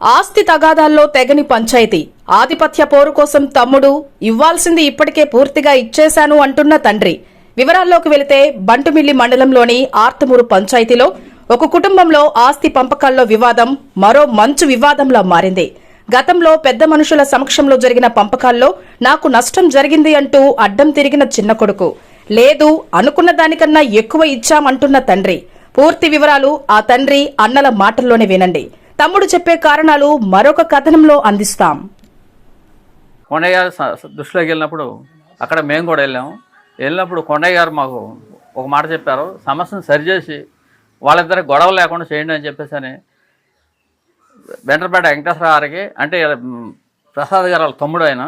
ఆస్తి తగాదాల్లో తెగని పంచాయతీ. ఆధిపత్య పోరు కోసం తమ్ముడు ఇవ్వాల్సింది ఇప్పటికే పూర్తిగా ఇచ్చేశాను అంటున్న తండ్రి. వివరాల్లోకి వెళితే బంటుమిల్లి మండలంలోని ఆర్తమూరు పంచాయతీలో ఒక కుటుంబంలో ఆస్తి పంపకాల్లో వివాదం మరో మంచు వివాదంలా మారింది. గతంలో పెద్ద మనుషుల సమక్షంలో జరిగిన పంపకాల్లో నాకు నష్టం జరిగింది అంటూ అడ్డం తిరిగిన చిన్న కొడుకు. లేదు అనుకున్న దానికన్నా ఎక్కువ ఇచ్చామంటున్న తండ్రి. పూర్తి వివరాలు ఆ తండ్రి అన్నల మాటల్లోనే వినండి. తమ్ముడు చెప్పే కారణాలు మరొక కథనంలో అందిస్తాం. కొండయ్య గారు దృష్టిలోకి వెళ్ళినప్పుడు అక్కడ మేము కూడా వెళ్ళాము. వెళ్ళినప్పుడు కొండయ్య గారు మాకు ఒక మాట చెప్పారు. సమస్యను సరిచేసి వాళ్ళిద్దరికి గొడవ లేకుండా చేయండి అని చెప్పేసి అని వెంటపేట వెంకటేశ్వర గారికి అంటే ప్రసాద్ గారు వాళ్ళ తమ్ముడు ఆయన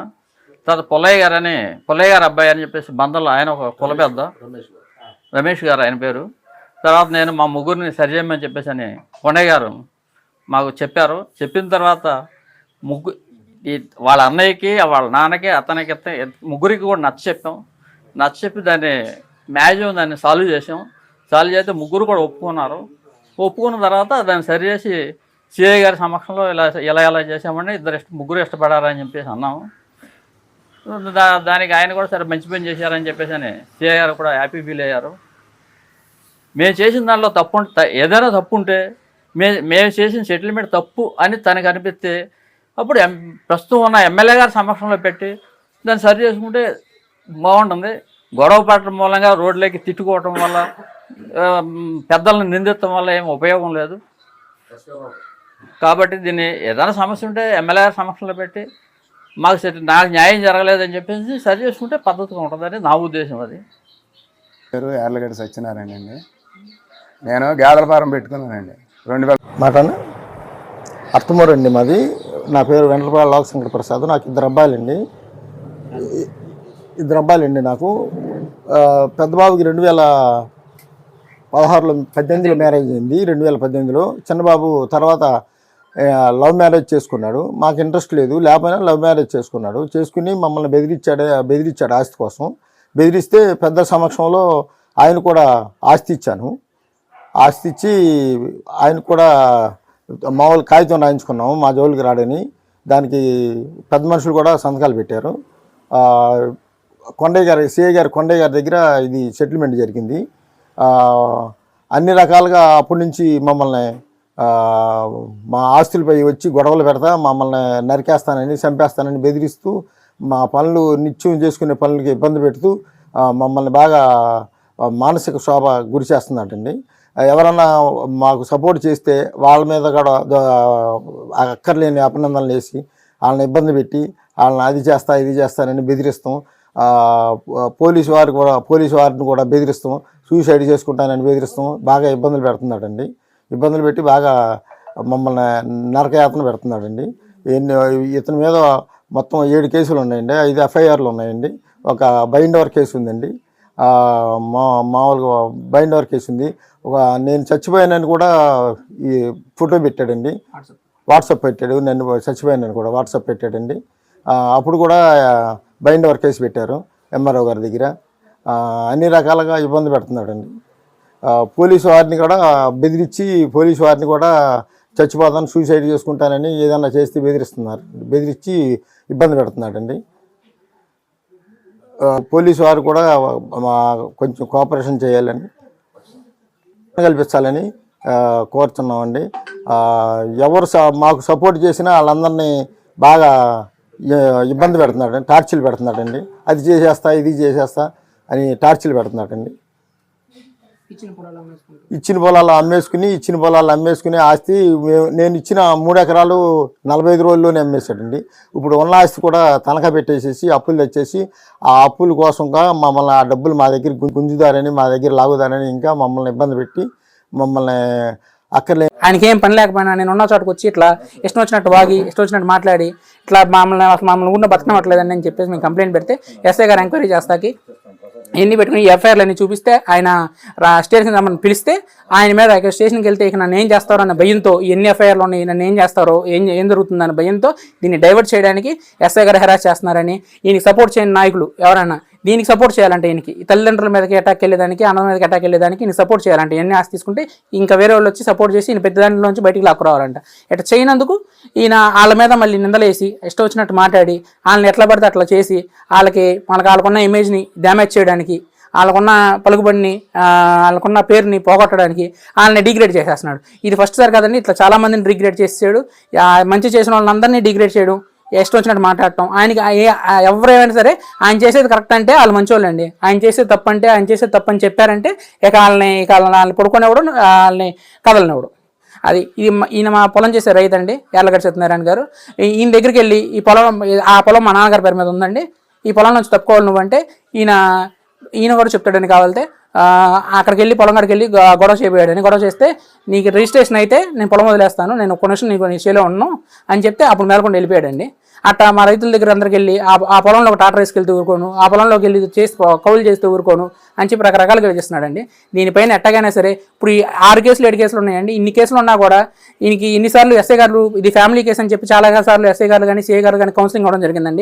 తర్వాత పుల్లయ్య గారు అని పుల్లయ్య గారు అబ్బాయి అని చెప్పేసి బంధంలో ఆయన ఒక కుల పెద్ద. రమేష్ గారు ఆయన పేరు. తర్వాత నేను మా ముగ్గురిని సరిచేయమని చెప్పేసి అని కొండయ్య గారు మాకు చెప్పారు. చెప్పిన తర్వాత ముగ్గు వాళ్ళ అన్నయ్యకి వాళ్ళ నాన్నకి అతనికి ముగ్గురికి కూడా నచ్చ చెప్పాం. నచ్చ చెప్పి దాన్ని మ్యాక్సిమం దాన్ని సాల్వ్ చేసాం. సాల్వ్ చేస్తే ముగ్గురు కూడా ఒప్పుకున్నారు. ఒప్పుకున్న తర్వాత దాన్ని సరి చేసి సిఐ గారి సమక్షంలో ఇలా ఇలా ఇలా చేసామంటే ఇద్దరు ఇష్ట ముగ్గురు ఇష్టపడారని చెప్పేసి అన్నాము దా దానికి ఆయన కూడా సరే మంచి పని చేశారని చెప్పేసి అని సిఐ గారు కూడా హ్యాపీ ఫీల్ అయ్యారు. మేము చేసిన దాంట్లో తప్పు ఉంటే ఏదైనా తప్పు ఉంటే మే మేము చేసిన సెటిల్మెంట్ తప్పు అని తనకు అనిపిస్తే అప్పుడు ఎం ప్రస్తుతం ఉన్న ఎమ్మెల్యే గారి సమక్షంలో పెట్టి దాన్ని సరి చేసుకుంటే బాగుంటుంది. గొడవ పడటం మూలంగా రోడ్లకి తిట్టుకోవటం వల్ల పెద్దలను నిందించడం వల్ల ఏం ఉపయోగం లేదు. కాబట్టి దీన్ని ఏదైనా సమస్య ఉంటే ఎమ్మెల్యే గారి సమక్షంలో పెట్టి మాకు నాకు న్యాయం జరగలేదని చెప్పేసి సరి చేసుకుంటే పద్ధతిగా ఉంటుందని నా ఉద్దేశం అది. పేరు యార్లగడ్డ సత్యనారాయణ అండి. నేను గాదలపారం పెట్టుకున్నానండి. రెండు వేల మాటనా అర్థమూరు అండి మాది. నా పేరు వెంటలపాల లోకశంకర ప్రసాద్ నాకు ఇద్దరు అబ్బాయిలండి. ఇద్దరు అబ్బాయిలండి నాకు. పెద్ద బాబుకి రెండు వేల పదహారులో పద్దెనిమిదిలో మ్యారేజ్ అయింది. రెండు వేల పద్దెనిమిదిలో చిన్నబాబు తర్వాత లవ్ మ్యారేజ్ చేసుకున్నాడు. మాకు ఇంట్రెస్ట్ లేదు. లేకపోయినా లవ్ మ్యారేజ్ చేసుకున్నాడు. చేసుకుని మమ్మల్ని బెదిరించాడు బెదిరించాడు ఆస్తి కోసం. బెదిరిస్తే పెద్ద సమక్షంలో ఆయన కూడా ఆస్తి ఇచ్చాను. ఆస్తి ఇచ్చి ఆయన కూడా మామూలు కాగితం రాయించుకున్నాము మా జోలికి రాడని. దానికి పెద్ద మనుషులు కూడా సంతకాలు పెట్టారు. కొండయ్య గారి సిఐ గారి కొండయ్య గారి దగ్గర ఇది సెటిల్మెంట్ జరిగింది. అన్ని రకాలుగా అప్పటి నుంచి మమ్మల్ని మా ఆస్తులపై వచ్చి గొడవలు పెడతా మమ్మల్ని నరికేస్తానని చంపేస్తానని బెదిరిస్తూ మా పనులు నిత్యం చేసుకునే పనులకి ఇబ్బంది పెడుతూ మమ్మల్ని బాగా మానసిక శోభ గురి చేస్తుందటండి. ఎవరన్నా మాకు సపోర్ట్ చేస్తే వాళ్ళ మీద కూడా అక్కర్లేని అభినందనలు వేసి వాళ్ళని ఇబ్బంది పెట్టి వాళ్ళని అది చేస్తా ఇది చేస్తానని బెదిరిస్తాం. పోలీసు వారు కూడా పోలీసు వారిని కూడా బెదిరిస్తాం. సూసైడ్ చేసుకుంటానని బెదిరిస్తాం. బాగా ఇబ్బందులు పెడుతున్నాడండి. ఇబ్బందులు పెట్టి బాగా మమ్మల్ని నరకయాతన పెడుతున్నాడండి. ఎన్ని ఇతని మీద మొత్తం ఏడు కేసులు ఉన్నాయండి. ఐదు ఎఫ్ఐఆర్లు ఉన్నాయండి. ఒక బైండ్ ఓవర్ కేసు ఉందండి. మా మామూలుగా బైండ్ ఓవర్ కేసు ఉంది ఒక నేను చచ్చిపోయానని కూడా ఈ ఫోటో పెట్టాడండి. వాట్సాప్. పెట్టాడు. నేను చచ్చిపోయానని కూడా వాట్సాప్ పెట్టాడండి. అప్పుడు కూడా బైండ్ ఓవర్ కేసు పెట్టారు ఎంఆర్ఓ గారి దగ్గర. అన్ని రకాలుగా ఇబ్బంది పెడుతున్నాడండి. పోలీసు వారిని కూడా బెదిరించి పోలీసు వారిని కూడా చచ్చిపోతాను సూసైడ్ చేసుకుంటానని ఏదైనా చేస్తే బెదిరిస్తున్నారు. బెదిరించి ఇబ్బంది పెడుతున్నాడండి. పోలీసు వారు కూడా మా కొంచెం కోఆపరేషన్ చేయాలని కల్పించాలని కోరుతున్నామండి. ఎవరు స- మాకు సపోర్ట్ చేసినా వాళ్ళందరినీ బాగా ఇబ్బంది పెడుతున్నాడండి టార్చిలు పెడుతున్నాడండి. అది చేసేస్తా ఇది చేసేస్తా అని టార్చిలు పెడుతున్నాడండి. ఇచ్చిన పొలాలు అమ్మేసుకుని ఇచ్చిన పొలాలు అమ్మేసుకుని ఆస్తి నేను ఇచ్చిన మూడు ఎకరాలు నలభై ఐదు రోజుల్లోనే అమ్మేశాడండి. ఇప్పుడు ఉన్న ఆస్తి కూడా తనఖా పెట్టేసేసి అప్పులు తెచ్చేసి ఆ అప్పుల కోసంగా మమ్మల్ని ఆ డబ్బులు మా దగ్గర గుంజుదారని మా దగ్గర లాగుదారని ఇంకా మమ్మల్ని ఇబ్బంది పెట్టి మమ్మల్ని అక్కర్లే ఆయనకి ఏం పని లేకపోయినా నేను ఉన్న చోటకు వచ్చి ఇట్లా ఇష్టం వచ్చినట్టు వాగి ఇష్టం వచ్చినట్టు మాట్లాడి ఇట్లా మమ్మల్ని అసలు మమ్మల్ని ఊరిలో బతకనట్లేదని అని చెప్పేసి మేము కంప్లైంట్ పెడితే ఎస్ఐ గారు ఎంక్వైరీ చేస్తాకి ఎన్ని పెట్టుకుని ఎఫ్ఐఆర్లు అన్ని చూపిస్తే ఆయన స్టేషన్ రమ్మని పిలిస్తే ఆయన మీద ఇక్కడ స్టేషన్కి వెళ్తే ఇక నన్ను ఏం చేస్తారో అన్న భయంతో ఎన్ని ఎఫ్ఐఆర్లు ఉన్నాయి నన్ను ఏం చేస్తారో ఏం ఏం జరుగుతుందన్న భయంతో దీన్ని డైవర్ట్ చేయడానికి ఎస్ఐ గారు హెరాస్ చేస్తున్నారని ఈయనకి సపోర్ట్ చేయని నాయకులు ఎవరైనా దీనికి సపోర్ట్ చేయాలంటే ఈయనకి. తల్లిదండ్రుల మీదకి అటాక్ వెళ్ళేదానికి అన్న మీదకి అటాక్ వెళ్ళేదానికి ఈయన సపోర్ట్ చేయాలంటే ఎన్ని ఆస్తి తీసుకుంటే ఇంకా వేరే వాళ్ళు వచ్చి సపోర్ట్ చేసి ఈయన పెద్దదాంట్లోంచి బయటికి లాక్కురావాలంట. ఇట్లా చేయనందుకు ఈయన వాళ్ళ మీద మళ్ళీ నిందలేసి ఇష్టం వచ్చినట్టు మాట్లాడి వాళ్ళని ఎట్లా పడితే అట్లా చేసి వాళ్ళకి మనకు వాళ్ళకున్న ఇమేజ్ని డ్యామేజ్ చేయడానికి వాళ్ళకున్న పలుకుబడిని వాళ్ళకున్న పేరుని పోగొట్టడానికి వాళ్ళని డిగ్రేడ్ చేసేస్తున్నాడు. ఇది ఫస్ట్ సార్ కదండి ఇట్లా చాలా మందిని డిగ్రేడ్ చేసాడు మంచి చేసిన వాళ్ళందరినీ డిగ్రేడ్ చేయడం ఇష్టం వచ్చినట్టు మాట్లాడటం ఆయనకి ఆ- ఎవరైనా సరే ఆయన చేసేది కరెక్ట్ అంటే వాళ్ళు మంచోళ్ళండి. ఆయన చేసేది తప్పు అంటే ఆయన చేసేది తప్పని చెప్పారంటే ఇక వాళ్ళని ఇక వాళ్ళని పడుకునేవాడు వాళ్ళని కదలనివాడు. అది ఇది ఈయన మా పొలం చేసే రైతు అండి ఎర్లగడ్డ సత్యనారాయణ గారు. ఈయన దగ్గరికి వెళ్ళి ఈ పొలం ఆ పొలం మా నాన్నగారి పేరు మీద ఉందండి. ఈ పొలం నుంచి తప్పుకోవాలి నువ్వంటే ఈయన ఈయన కూడా చెప్తాడని కావాలంటే అక్కడికి వెళ్ళి పొలం కాడికి వెళ్ళి గొడవ చేయబోయాడని గొడవ చేస్తే నీకు రిజిస్ట్రేషన్ అయితే నేను పొలం వదిలేస్తాను నేను ఒక్క నిమిషం నీకు నీ చేలో ఉన్నాను అని చెప్తే అప్పుడు మేలకుండా వెళ్ళిపోయాడండి. అట్లా మా రైతుల దగ్గర అందరికి వెళ్ళి ఆ పొలంలో ఒక టాటర్ వేసుకెళ్తే ఊరుకోను ఆ పొలంలోకి వెళ్ళి చేసి కౌలు చేస్తే ఊరుకోను అని చెప్పి రకరకాలుగా చేస్తున్నాడండి దీనిపైన ఎట్టగైనా సరే ఇప్పుడు ఈ ఆరు కేసులు ఏడు కేసులు ఉన్నాయండి. ఇన్ని కేసులు ఉన్నా కూడా ఈయనకి ఇన్నిసార్లు ఎస్ఐ గారు ఇది ఫ్యామిలీ కేసు అని చెప్పి చాలా సార్లు ఎస్ఐ గారు కానీ సిఐ గారు కానీ కౌన్సిలింగ్ అవ్వడం జరిగిందండి.